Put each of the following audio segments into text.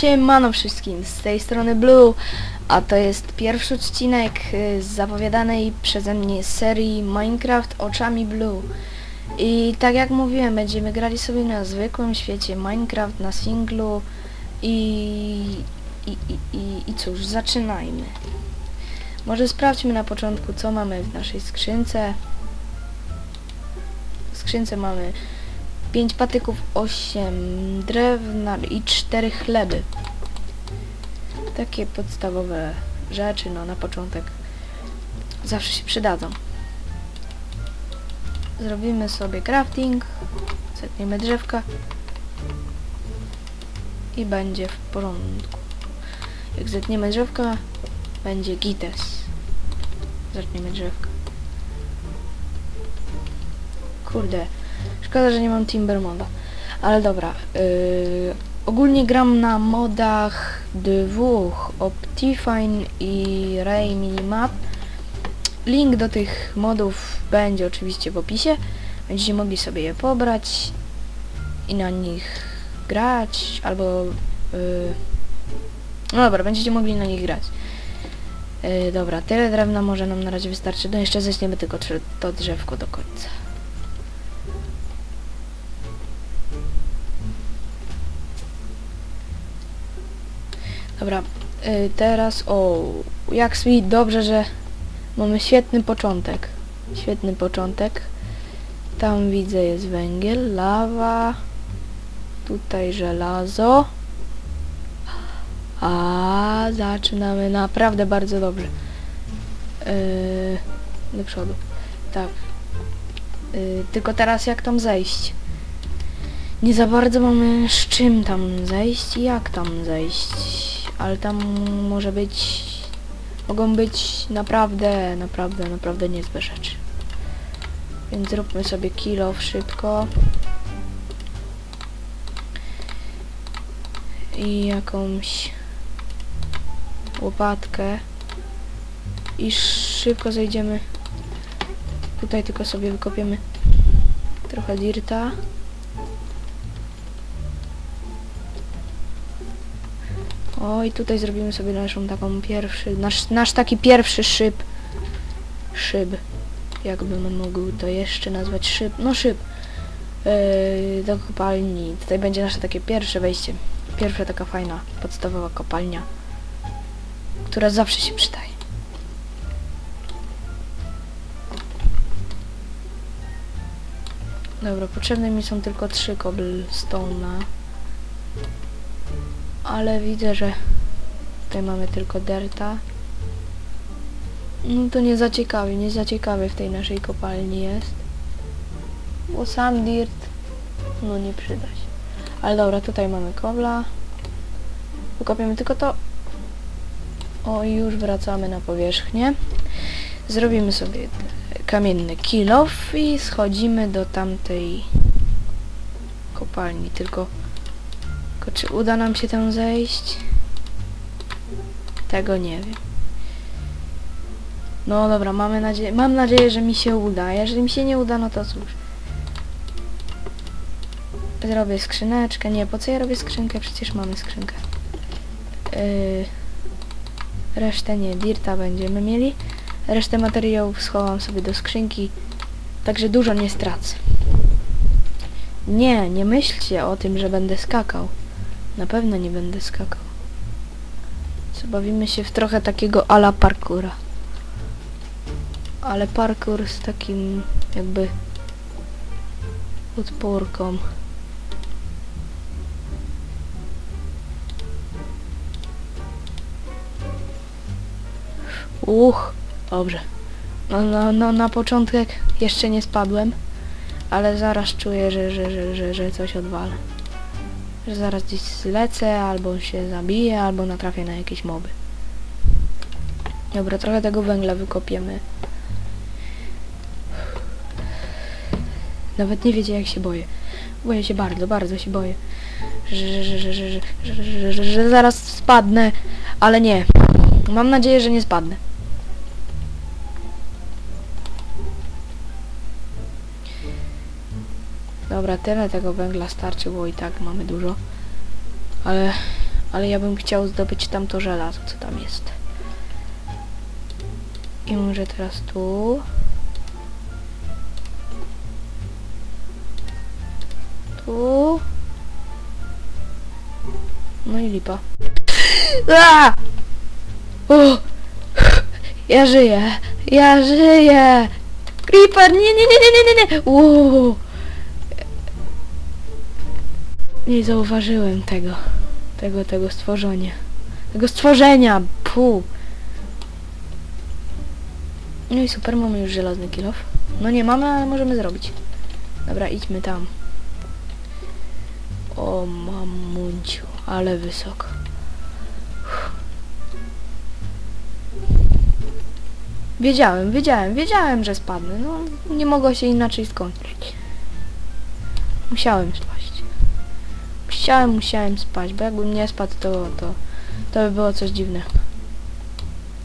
Siemano wszystkim, z tej strony Blue, a to jest pierwszy odcinek y, z zapowiadanej przeze mnie serii Minecraft oczami Blue. I tak jak mówiłem, będziemy grali sobie na zwykłym świecie Minecraft na singlu i, i, i, i, i cóż, zaczynajmy. Może sprawdźmy na początku, co mamy w naszej skrzynce. W skrzynce mamy 5 patyków, 8 drewna i 4 chleby. Takie podstawowe rzeczy, no na początek zawsze się przydadzą. Zrobimy sobie crafting, zetniemy drzewka i będzie w porządku. Jak zetniemy drzewka, będzie gites. Zetniemy drzewka. Kurde, Szkoda, że nie mam Timbermoda. Ale dobra. Yy, ogólnie gram na modach dwóch. Optifine i Ray Minimap. Link do tych modów będzie oczywiście w opisie. Będziecie mogli sobie je pobrać i na nich grać, albo... Yy, no dobra, będziecie mogli na nich grać. Yy, dobra, tyle drewna może nam na razie wystarczy. No jeszcze ześniemy tylko to drzewko do końca. Dobra, y, teraz o, jak sweet, dobrze, że mamy świetny początek. Świetny początek. Tam widzę jest węgiel, lawa, tutaj żelazo. A zaczynamy naprawdę bardzo dobrze. Yy, do przodu. Tak. Yy, tylko teraz jak tam zejść? Nie za bardzo mamy z czym tam zejść i jak tam zejść. Ale tam może być... Mogą być naprawdę, naprawdę, naprawdę niezłe rzeczy. Więc zróbmy sobie kilo szybko. I jakąś łopatkę. I szybko zejdziemy. Tutaj tylko sobie wykopiemy trochę dirta. O i tutaj zrobimy sobie naszą taką pierwszy, nasz, nasz taki pierwszy szyb. Szyb. Jakbym mógł to jeszcze nazwać szyb. No szyb. Yy, do kopalni. Tutaj będzie nasze takie pierwsze wejście. Pierwsza taka fajna, podstawowa kopalnia. Która zawsze się przydaje. Dobra, potrzebne mi są tylko trzy cobblestone'a ale widzę, że tutaj mamy tylko derta. No to nie za nie za w tej naszej kopalni jest. Bo sam dirt, no nie przyda się. Ale dobra, tutaj mamy kobla. Wykopiemy tylko to. O, i już wracamy na powierzchnię. Zrobimy sobie kamienny kilof i schodzimy do tamtej kopalni. Tylko tylko czy uda nam się tam zejść? Tego nie wiem. No dobra, mamy nadzieję, mam nadzieję, że mi się uda. Jeżeli mi się nie uda, no to cóż. Zrobię skrzyneczkę. Nie, po co ja robię skrzynkę? Przecież mamy skrzynkę. Yy, resztę nie, dirta będziemy mieli. Resztę materiałów schowam sobie do skrzynki. Także dużo nie stracę. Nie, nie myślcie o tym, że będę skakał. Na pewno nie będę skakał. Zabawimy się w trochę takiego ala parkura. Ale parkour z takim jakby podporką. Uch, dobrze. No, no, no na początek jeszcze nie spadłem, ale zaraz czuję, że, że, że, że, że coś odwalę że zaraz gdzieś zlecę, albo się zabiję, albo natrafię na jakieś moby. Dobra, trochę tego węgla wykopiemy. Nawet nie wiecie jak się boję. Boję się bardzo, bardzo się boję. Że, że, że, że, że, że, że, że zaraz spadnę, ale nie. Mam nadzieję, że nie spadnę. Dobra, tyle tego węgla starczy, bo i tak mamy dużo. Ale, Ale ja bym chciał zdobyć tamto żelazo, co tam jest. I może teraz tu. Tu. No i lipa. A! O! Ja żyję! Ja żyję! Creeper! Nie, nie, nie, nie, nie, nie, nie! Nie zauważyłem tego. Tego, tego stworzenia. Tego stworzenia! Pu! No i super, mamy już żelazny kilof. No nie mamy, ale możemy zrobić. Dobra, idźmy tam. O mamunciu, ale wysoko. Wiedziałem, wiedziałem, wiedziałem, że spadnę. No, nie mogło się inaczej skończyć. Musiałem spaść. Musiałem, musiałem spać, bo jakbym nie spadł, to, to, to by było coś dziwnego.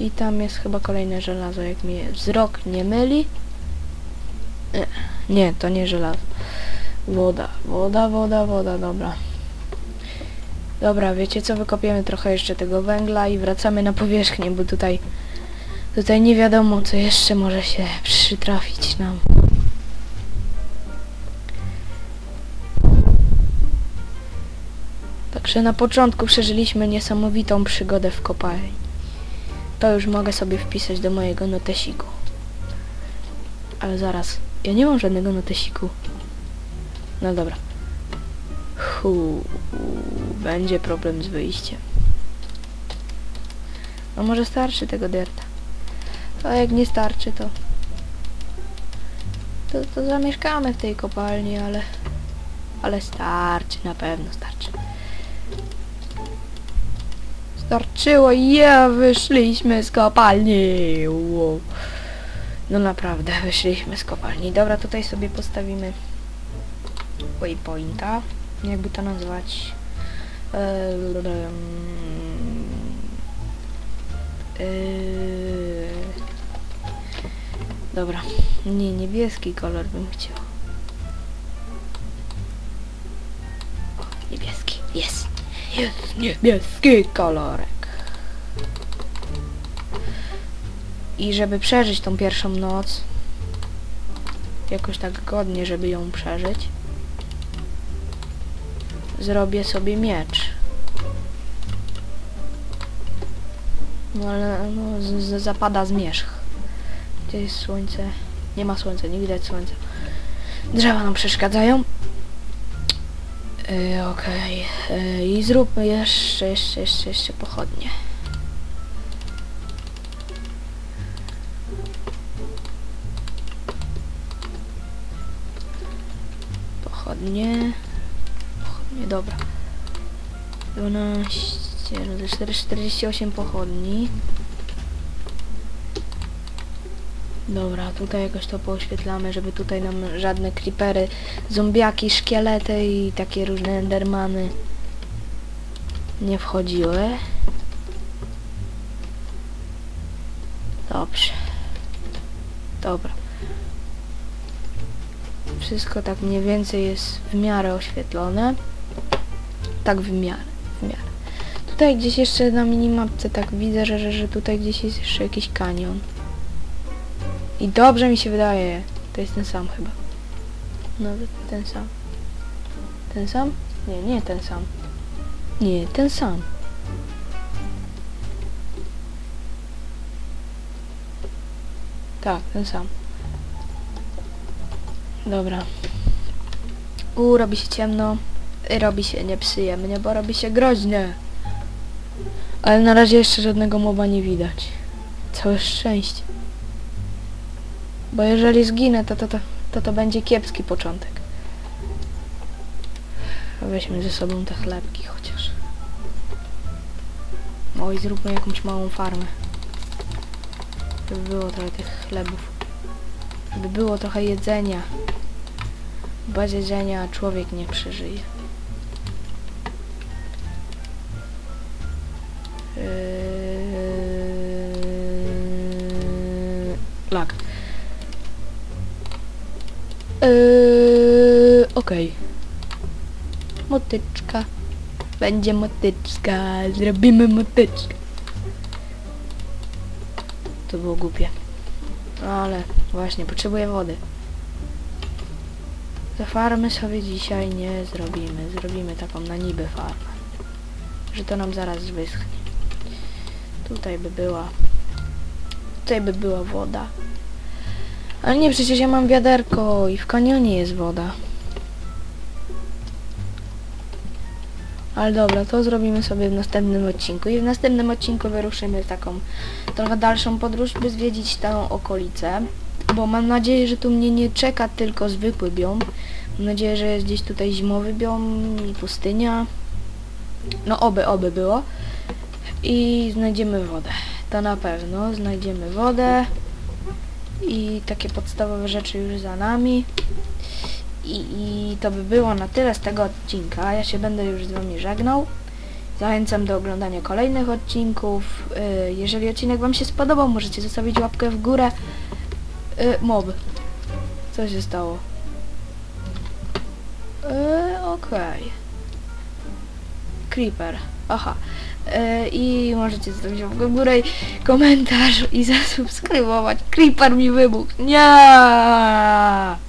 I tam jest chyba kolejne żelazo, jak mnie wzrok nie myli. Nie, Nie, to nie żelazo. Woda, woda, woda, woda, dobra. Dobra, wiecie co, wykopiemy trochę jeszcze tego węgla i wracamy na powierzchnię, bo tutaj tutaj nie wiadomo co jeszcze może się przytrafić nam. Także na początku przeżyliśmy niesamowitą przygodę w kopalni. To już mogę sobie wpisać do mojego notesiku. Ale zaraz, ja nie mam żadnego notesiku. No dobra. Hu, będzie problem z wyjściem. No może starczy tego derta. A jak nie starczy, to... To, to zamieszkamy w tej kopalni, ale... Ale starczy, na pewno starczy. Starczyło, ja wyszliśmy z kopalni. Wow. No naprawdę, wyszliśmy z kopalni. Dobra, tutaj sobie postawimy waypointa. Jakby to nazwać? Eee, eee, dobra, nie, niebieski kolor bym chciał. Niebieski, jest. Jest niebieski kolorek. I żeby przeżyć tą pierwszą noc, jakoś tak godnie, żeby ją przeżyć, zrobię sobie miecz. No ale no, z, z, zapada zmierzch. Gdzie jest słońce? Nie ma słońca, nie widać słońca. Drzewa nam przeszkadzają. Yy, Okej. Yy, I zróbmy jeszcze, jeszcze, jeszcze, jeszcze pochodnie. Pochodnie. Pochodnie, dobra. 12, no to 4, 48 pochodni. Dobra, tutaj jakoś to pooświetlamy, żeby tutaj nam żadne creepery, zombiaki, szkielety i takie różne endermany nie wchodziły. Dobrze. Dobra. Wszystko tak mniej więcej jest w miarę oświetlone. Tak w miarę, w miarę. Tutaj gdzieś jeszcze na minimapce tak widzę, że, że, że tutaj gdzieś jest jeszcze jakiś kanion. I dobrze mi się wydaje. To jest ten sam chyba. No, ten sam. Ten sam? Nie, nie ten sam. Nie, ten sam. Tak, ten sam. Dobra. U, robi się ciemno. Robi się nieprzyjemnie, bo robi się groźnie. Ale na razie jeszcze żadnego moba nie widać. Całe szczęście. Bo jeżeli zginę, to to, to, to, to będzie kiepski początek. Weźmy ze sobą te chlebki chociaż. No i zróbmy jakąś małą farmę. Żeby było trochę tych chlebów. Żeby było trochę jedzenia. Bez jedzenia człowiek nie przeżyje. Yy... Yy, okej. Motyczka. Będzie motyczka, zrobimy motyczkę. To było głupie. No ale właśnie, potrzebuję wody. Za farmy sobie dzisiaj nie zrobimy. Zrobimy taką na niby farmę. Że to nam zaraz wyschnie. Tutaj by była... Tutaj by była woda. Ale nie, przecież ja mam wiaderko i w kanionie jest woda. Ale dobra, to zrobimy sobie w następnym odcinku. I w następnym odcinku wyruszymy w taką trochę dalszą podróż, by zwiedzić tę okolicę. Bo mam nadzieję, że tu mnie nie czeka tylko zwykły biom. Mam nadzieję, że jest gdzieś tutaj zimowy biom i pustynia. No oby, oby było. I znajdziemy wodę. To na pewno. Znajdziemy wodę. I takie podstawowe rzeczy już za nami. I, I to by było na tyle z tego odcinka. Ja się będę już z Wami żegnał. Zachęcam do oglądania kolejnych odcinków. Y, Jeżeli odcinek Wam się spodobał, możecie zostawić łapkę w górę. Y, Mob. Co się stało? Y, Okej. Creeper. Aha. Y, I możecie zostawić w górę, komentarz i zasubskrybować. Creeper mi wybuchł. Nie!